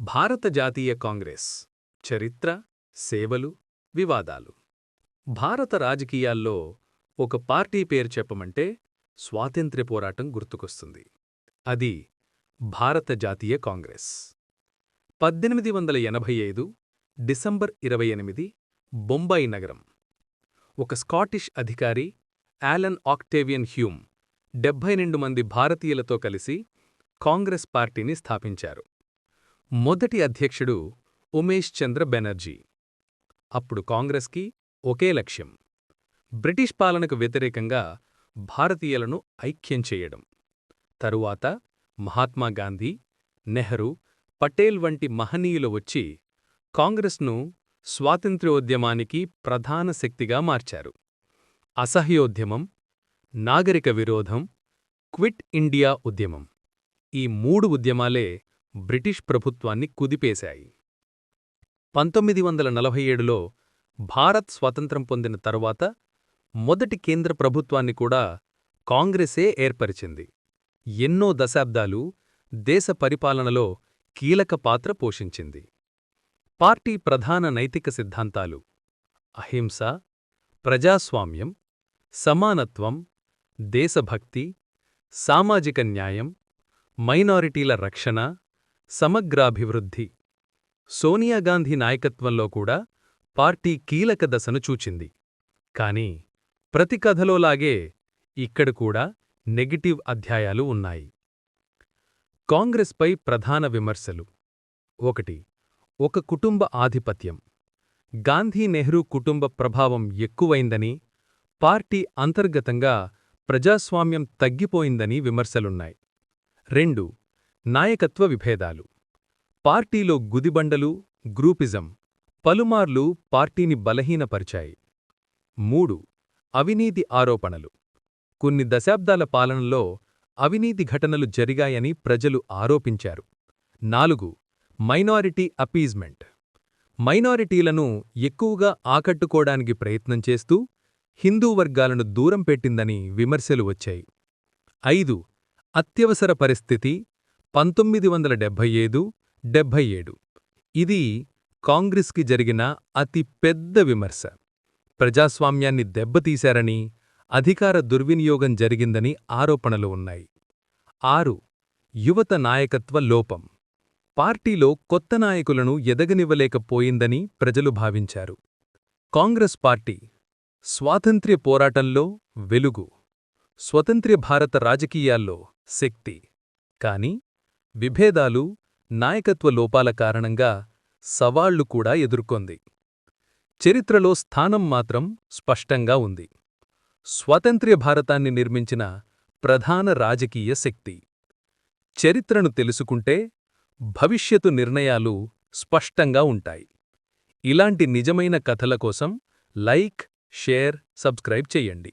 భారత జాతీయ కాంగ్రెస్. చరిత్ర సేవలు వివాదాలు. భారత రాజకీయాల్లో ఒక పార్టీ పేరు చెప్పమంటే స్వాతంత్ర్య పోరాటం గుర్తుకొస్తుంది. అది భారత జాతీయ కాంగ్రెస్. పద్దెనిమిది వందల ఎనభై ఐదు డిసెంబర్ ఇరవై ఎనిమిది బొంబాయి నగరం. ఒక స్కాటిష్ అధికారి యాలన్ ఆక్టేవియన్ హ్యూమ్ డెబ్భై రెండు మంది భారతీయులతో కలిసి కాంగ్రెస్ పార్టీని స్థాపించారు. మొదటి అధ్యక్షుడు ఉమేష్ చంద్ర బెనర్జీ. అప్పుడు కాంగ్రెస్కి ఒకే లక్ష్యం బ్రిటిష్ పాలనకు వ్యతిరేకంగా భారతీయులను ఐక్యం చేయడం. తరువాత మహాత్మాగాంధీ నెహ్రూ పటేల్ వంటి మహనీయులు వచ్చి కాంగ్రెస్ను స్వాతంత్ర్యోద్యమానికి ప్రధాన శక్తిగా మార్చారు. అసహ్యోద్యమం నాగరిక విరోధం క్విట్ ఇండియా ఉద్యమం ఈ మూడు ఉద్యమాలే బ్రిటిష్ ప్రభుత్వాన్ని కుదిపేశాయి. పంతొమ్మిది వందల నలభై ఏడులో భారత్ స్వతంత్రం పొందిన తరువాత మొదటి కేంద్ర ప్రభుత్వాన్ని కూడా కాంగ్రెసే ఏర్పరిచింది. ఎన్నో దశాబ్దాలు దేశ పరిపాలనలో కీలక పాత్ర పోషించింది. పార్టీ ప్రధాన నైతిక సిద్ధాంతాలు అహింస ప్రజాస్వామ్యం సమానత్వం దేశభక్తి సామాజిక న్యాయం మైనారిటీల రక్షణ సమగ్రాభివృద్ధి. సోనియాగాంధీ నాయకత్వంలో కూడా పార్టీ కీలక దశను చూచింది. కాని ప్రతి కథలోలాగే ఇక్కడ కూడా నెగిటివ్ అధ్యాయాలు ఉన్నాయి. కాంగ్రెస్పై ప్రధాన విమర్శలు. ఒకటి ఒక కుటుంబ ఆధిపత్యం. గాంధీ నెహ్రూ కుటుంబ ప్రభావం ఎక్కువైందని పార్టీ అంతర్గతంగా ప్రజాస్వామ్యం తగ్గిపోయిందని విమర్శలున్నాయి. రెండు నాయకత్వ విభేదాలు. పార్టీలో గుదిబండలు గ్రూపిజం పలుమార్లు పార్టీని బలహీనపరిచాయి. మూడు అవినీతి ఆరోపణలు. కొన్ని దశాబ్దాల పాలనలో అవినీతి ఘటనలు జరిగాయని ప్రజలు ఆరోపించారు. నాలుగు మైనారిటీ అపీజ్మెంట్. మైనారిటీలను ఎక్కువగా ఆకట్టుకోడానికి ప్రయత్నం చేస్తూ హిందూ వర్గాలను దూరం పెట్టిందని విమర్శలు వచ్చాయి. ఐదు అత్యవసర పరిస్థితి పంతొమ్మిది వందల డెబ్భై ఐదు డెబ్భై ఏడు. ఇది కాంగ్రెస్కి జరిగిన అతి పెద్ద విమర్శ. ప్రజాస్వామ్యాన్ని దెబ్బతీశారని అధికార దుర్వినియోగం జరిగిందని ఆరోపణలు ఉన్నాయి. ఆరు యువత నాయకత్వ లోపం. పార్టీలో కొత్త నాయకులను ఎదగనివ్వలేకపోయిందని ప్రజలు భావించారు. కాంగ్రెస్ పార్టీ స్వాతంత్ర్య పోరాటంలో వెలుగు స్వతంత్ర్య భారత రాజకీయాల్లో శక్తి. కాని విభేదాలు నాయకత్వ లోపాల కారణంగా సవాళ్ళు కూడా ఎదుర్కొంది. చరిత్రలో స్థానం మాత్రం స్పష్టంగా ఉంది. స్వాతంత్ర్య భారతాన్ని నిర్మించిన ప్రధాన రాజకీయ శక్తి. చరిత్రను తెలుసుకుంటే భవిష్యత్తు నిర్ణయాలు స్పష్టంగా ఉంటాయి. ఇలాంటి నిజమైన కథల కోసం లైక్ షేర్ సబ్స్క్రైబ్ చేయండి.